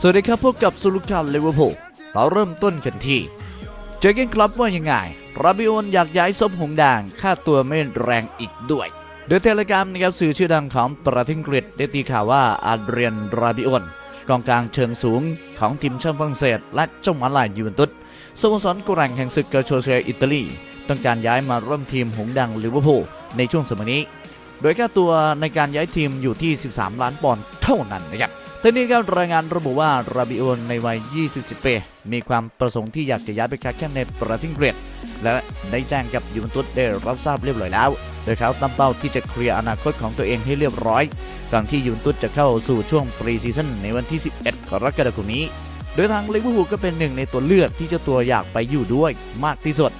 สวัสดีครับพบกับสุลุการลิเวอร์พูลเราเริ่มต้นกันที่ เจอเกนคลับว่ายังไงราบิโอนอยากย้ายซบหงแดงค่าตัวไม่แรงอีกด้วยโดยเทเลกรามนะครับสื่อชื่อดังของประเทศอังกฤษได้ตีข่าวว่าอาเดรียนราบิโอนกองกลางเชิงสูงของทีมชาติฝรั่งเศส และเจ้าหมาลายยูเวนตุสสโมสรกุแรงแห่งศึกเกาโชเซียอิตาลี ต้องการย้ายมาร่วมทีมหงแดงลิเวอร์พูลในช่วงสมัยนี้ โดยค่าตัวในการย้ายทีมอยู่ที่ 13 ล้านปอนด์เท่านั้นนะครับ ทั้งนี้ก็รายงานระบุว่าราบิโอนในวัย 27 ปี มีความประสงค์ที่อยากจะย้ายไปค้าแข่งในประเทศอังกฤษและได้แจ้งกับยูเวนตุสได้รับทราบเรียบร้อยแล้ว โดยเขาตั้งเป้าที่จะเคลียร์อนาคตของตัวเองให้เรียบร้อย ก่อนที่ยูเวนตุสจะเข้าสู่ช่วงปรีซีซั่นในวันที่ 11 กรกฎาคมนี้ โดยทางลิเวอร์พูลก็เป็นหนึ่งในตัวเลือกที่เจ้าตัวอยากไปอยู่ด้วยมากที่สุด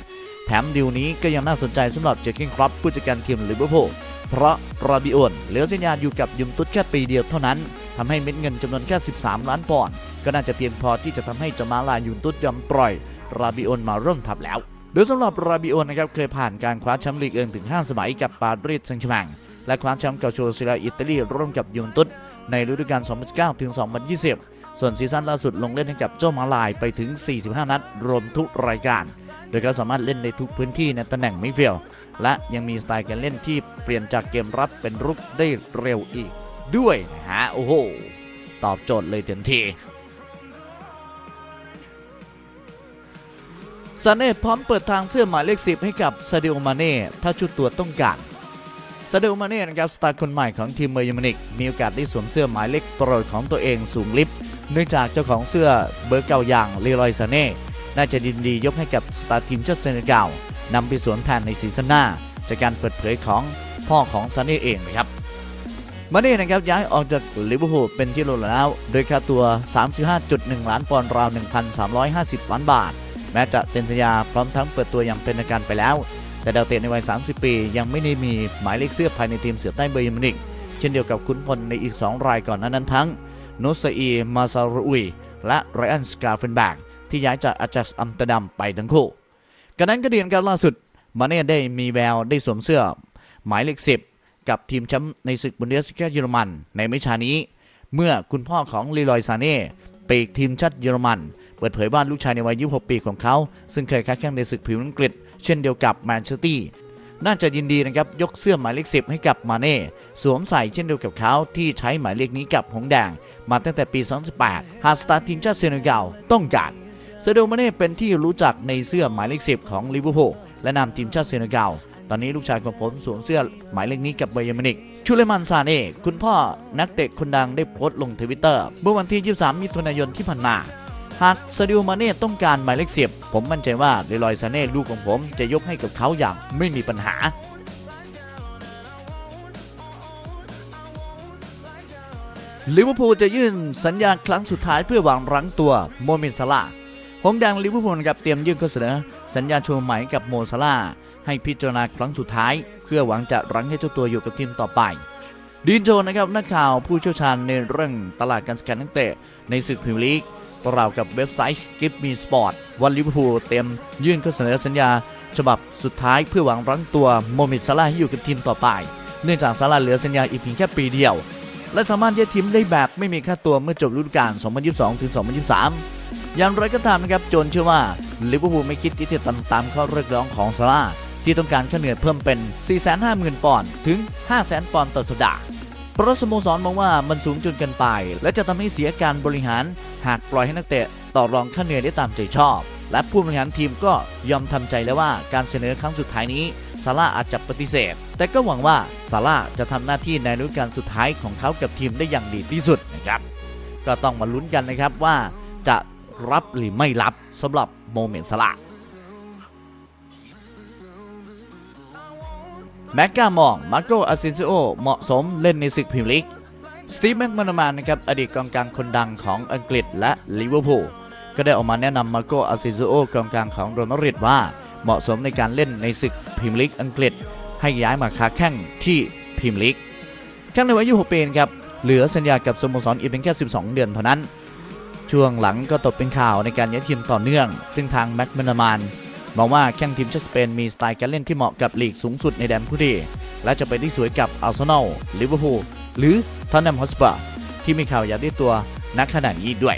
แถมดีลนี้ก็ยังน่าสนใจสำหรับเจคกินครอปผู้จัดการทีมลิเวอร์พูล เพราะราบิโอนเหลือสัญญาอยู่กับยูเวนตุสแค่ปีเดียวเท่านั้น ทำให้เม็ดเงินจำนวนแค่ 13 ล้านปอนด์ก็น่าจะเพียงพอที่จะทำให้จามาลายูนตุสยอมปล่อยราบิโอนมาร่วมทัพแล้วโดยสำหรับราบิโอนนะครับเคยผ่านการคว้าแชมป์ลีกเอิงถึง 5 สมัยกับปารีสแซงต์แชร์งและคว้าแชมป์เกาโชซิลาอิตาลีร่วมกับยูนตุสในฤดูกาล 2019 ถึง 2020 ส่วนซีซั่นล่าสุดลงเล่นให้กับเจ้ามาลายไปถึง 45 นัด รวมทุกรายการ โดยเขาสามารถเล่นในทุกพื้นที่ในตำแหน่งมิดฟิลด์และยังมีสไตล์การเล่นที่เปลี่ยนจากเกมรับเป็นรุกได้เร็วอีก ด้วยนะฮะ โอ้โห ตอบโจทย์เลยเต็มทีซาเน่พร้อมเปิดทางเสื้อหมายเลขสิบให้กับซาดิโอมาเน่ถ้าชุดตัวต้องการซาดิโอมาเน่นะครับสตาร์คนใหม่ของทีมเมย์มินิก มีโอกาสได้สวมเสื้อหมายเลขโปรดของตัวเองสูงลิฟต์เนื่องจากเจ้าของเสื้อเบอร์เก่าอย่างเลรอยซาเน่น่าจะดินดียกให้กับสตาร์ทีมชาติเซนเกัลนำไปสวมแทนในซีซั่นหน้า จากการเปิดเผยของพ่อของซาเน่เองนะครับ มาเน่นะครับย้ายออกจากลิเวอร์พูลเป็นที่รู้แล้วโดยค่าตัว 35.1 ล้านปอนด์ราว 1,350 ล้านบาท แม้จะเซ็นสัญญาพร้อมทั้งเปิดตัวอย่างเป็นทางการไปแล้ว แต่ดาวเตะในวัย 30 ปี ยังไม่ได้มีหมายเลขเสื้อภายในทีมเสือใต้เบอร์ยมินิกเช่นเดียวกับขุนพลในอีก 2 รายก่อนนั้นทั้งโนซาอีมาซารุยและไรอันสกาเฟนแบกที่ย้ายจากอาจักอัมเตอร์ดัมไปทั้งคู่กันนั้นก็เดียนกันล่าสุดมาเน่ได้มีแววได้สวมเสื้อหมายเลข10 กับทีมแชมป์ในศึกบุนเดสลิกาเยอรมัน ในไม่ช้านี้ เมื่อคุณพ่อของลีลอยซาเน่ปีกทีมชาติเยอรมัน เปิดเผยว่าลูกชายในวัย 26 ปีของเขา ซึ่งเคยค้าแข่งในศึกพรีเมียร์อังกฤษ เช่นเดียวกับแมนเชสเตอร์น่าจะยินดีนะครับ ยกเสื้อหมายเลข 10 ให้กับมาเน่สวมใส่เช่นเดียวกับเขาที่ใช้หมายเลขนี้กับหงแดง มาตั้งแต่ปี 2018 หากสตาร์ทีมชาติเซเนกัลต้องการเซโดมาเน่เป็นที่รู้จักในเสื้อหมายเลข 10 ของลิเวอร์พูลและนำทีมชาติเซเนกัล ตอนนี้ลูกชายของผมสวมเสื้อหมายเลขนี้กับไบเยอร์มินิกชูเลมันซาเน่คุณพ่อนักเตะคนดังได้โพสต์ลงทวิตเตอร์เมื่อวันที่ 23 มิถุนายนที่ผ่านมา หากซาดิโอมาเน่ต้องการหมายเลขเสียบผมมั่นใจว่าเลลอยซาเน่ลูกของผมจะยกให้กับเขาอย่างไม่มีปัญหาลิเวอร์พูลจะยื่นสัญญาครั้งสุดท้ายเพื่อหวังรั้งตัวโมเมนซาลาหงส์แดงลิเวอร์พูลนะครับเตรียมยื่นข้อเสนอ สัญญาชมใหม่กับโมซาลา ให้พิจารณาครั้งสุดท้าย เพื่อหวังจะรั้งให้เจ้าตัวอยู่กับทีมต่อไปดีนโจนะครับนักข่าวผู้เชี่ยวชาญในเรื่องตลาดการสแกนนักเตะในศึกพรีเมียร์ลีกกล่าวกับเว็บไซต์ Skip Me Sport ว่าลิเวอร์พูลเตรียมยื่นข้อเสนอสัญญา ฉบับสุดท้ายเพื่อหวังรั้งตัวโมเมดซาลาให้อยู่กับทีมต่อไป เนื่องจากซาลาห์เหลือสัญญาอีกเพียงแค่ปีเดียว และสามารถย้ายทีมได้แบบไม่มีค่าตัวเมื่อจบฤดูกาล 2022-2023 อย่างไรก็ตามนะครับโจนเชื่อว่าลิเวอร์พูลไม่คิดที่จะทำตามข้อเรียกร้องของซาร่า ที่ต้องการค่าเหนื่อยเพิ่มเป็น 450,000 ปอนด์ถึง 500,000 ปอนด์ต่อสัปดาห์เพราะสโมสรมองว่ามันสูงจนเกินไป และจะทำให้เสียการบริหาร หากปล่อยให้นักเตะต่อรองค่าเหนื่อยได้ตามใจชอบ และผู้บริหารทีมก็ยอมทำใจแล้วว่าการเสนอครั้งสุดท้ายนี้ซาร่าอาจจะปฏิเสธ แต่ก็หวังว่าซาร่าจะทำหน้าที่ในฤดูกาลสุดท้ายของเขากับทีมได้อย่างดีที่สุดนะครับ ก็ต้องมาลุ้นกันนะครับว่าจะรับหรือไม่รับสำหรับโมเมนต์สละ แม็กกามอง มาโกอาซินซิโอ เหมาะสมเล่นในศึกพรีเมียร์ลีก สตีฟแม็กมานามานนะครับ อดีตกองกลางคนดังของอังกฤษและลิเวอร์พูล ก็ได้ออกมาแนะนำมาโกอาซินซิโอกองกลางของโรมาริดว่า เหมาะสมในการเล่นในศึกพรีเมียร์ลีกอังกฤษ ให้ย้ายมาค้าแข่งที่พรีเมียร์ลีกแข่งในวัยอายุ6ปีครับ เหลือสัญญากับสโมสรอีกเพียงแค่ 12 เดือนเท่านั้น ช่วงหลังก็ตกเป็นข่าวในการย้ายทีมต่อเนื่อง ซึ่งทางแม็กมานามาน มองว่าแข้งทีมชาติสเปนมีสไตล์การเล่นที่เหมาะกับลีกสูงสุดในแดนผู้ดี และจะไปได้สวยกับอาร์เซนอลลิเวอร์พูลหรือทอนแนมฮอสเปอร์ที่มีข่าวอยากได้ตัวณขณะนี้ด้วย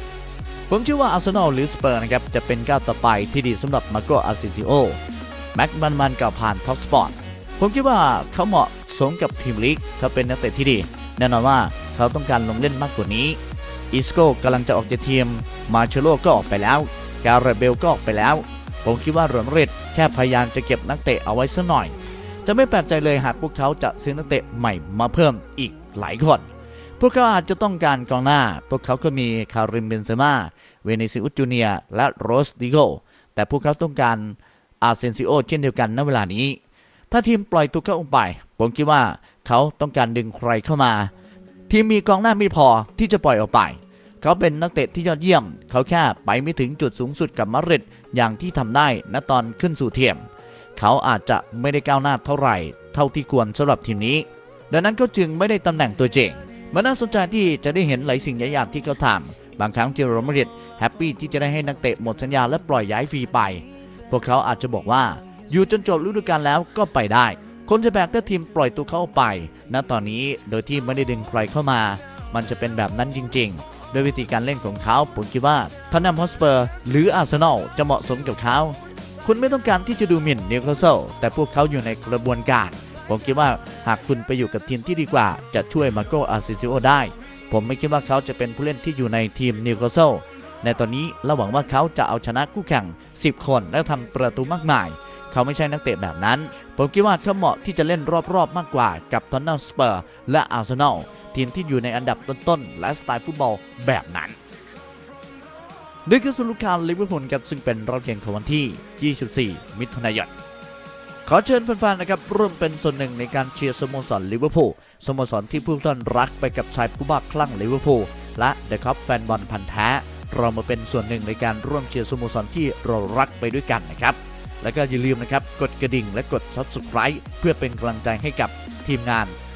ผมเชื่อว่าอาร์เซนอลหรือสเปอร์นะครับจะเป็นก้าวต่อไปที่ดีสำหรับมาโกอาซิซิโอแม็กมันมันกับผ่านท็อปสปอร์ตผมคิดว่าเขาเหมาะสมกับพรีเมียร์ลีกเขาเป็นนักเตะที่ดี แน่นอนว่าเขาต้องการลงเล่นมากกว่านี้อิสโก้กำลังจะออกจากทีม มาเชโลก็ออกไปแล้ว การเรเบลก็ออกไปแล้ว ผมคิดว่าเรอัลมาดริดแค่พยายามจะเก็บนักเตะเอาไว้สักหน่อย จะไม่แปลกใจเลยหากพวกเขาจะซื้อนักเตะใหม่มาเพิ่มอีกหลายคนพวกเขาอาจจะต้องการกองหน้า พวกเขาก็มีคาริมเบนเซม่า เวเนซิอุสจูเนียและโรสดิโก แต่พวกเขาต้องการอาเซนซิโอเช่นเดียวกันณเวลานี้ ถ้าทีมปล่อยตัวเขาออกไป ผมคิดว่าเขาต้องการดึงใครเข้ามา ทีมมีกองหน้าไม่พอที่จะปล่อยออกไป เขาเป็นนักเตะที่ยอดเยี่ยม เขาแค่ไปไม่ถึงจุดสูงสุดกับมาดริดอย่างที่ทำได้ณตอนขึ้นสู่เทียม เขาอาจจะไม่ได้ก้าวหน้าเท่าไหร่ เท่าที่ควรสำหรับทีมนี้ ดังนั้นก็จึงไม่ได้ตำแหน่งตัวเจงมันน่าสนใจที่จะได้เห็นหลายสิ่งหลายอย่างที่เขาทำบางครั้งที่โรมาริดแฮปปี้ที่จะได้ให้นักเตะหมดสัญญาและปล่อยย้ายฟรีไป พวกเขาอาจจะบอกว่า อยู่จนจบฤดูกาลแล้วก็ไปได้ คนจะแบกถ้าทีมปล่อยตัวเข้าไป ณ ตอนนี้โดยที่ไม่ได้ดึงใครเข้ามา มันจะเป็นแบบนั้นจริง ๆ โดยวิธีการเล่นของเขาผมคิดว่าทอนนัมฮอสเปอร์หรืออาร์เซนอลจะเหมาะสมกับเขาคุณไม่ต้องการที่จะดูหมิ่นนิวคาสเซิลแต่พวกเขาอยู่ในกระบวนการ ผมคิดว่าหากคุณไปอยู่กับทีมที่ดีกว่า จะช่วยมาโกอาซิซิโอได้ ผมไม่คิดว่าเขาจะเป็นผู้เล่นที่อยู่ในทีมนิวคาสเซิลในตอนนี้เราหวังว่าเขาจะเอาชนะคู่แข่ง 10 คนและทำประตูมากมาย เขาไม่ใช่นักเตะแบบนั้น ผมคิดว่าเขาเหมาะที่จะเล่นรอบๆมากกว่ากับทอนนัลสเปอร์และอาร์เซนอล ทีมที่อยู่ในอันดับต้นๆและสไตล์ฟุตบอลแบบนั้นนี่คือสรุปข่าลิเวอร์พูลครับซึ่งเป็นรอบเกมของวันที่ 24 มิถุนายนขอเชิญแฟนๆนะครับร่วมเป็นส่วนหนึ่งในการเชียร์สโมสรลิเวอร์พูลสโมสรที่ผู้ท่านรักไปกับชายผู้บ้าคลั่งลิเวอร์พูลและเดอะคัพแฟนบอลพันธ์แท้เรามาเป็นส่วนหนึ่งในการร่วมเชียร์สโมสรที่เรารักไปด้วยกันนะครับ แล้วก็อย่าลืมนะครับกดกระดิ่งและกด subscribe เพื่อเป็นกำลังใจให้กับทีมงาน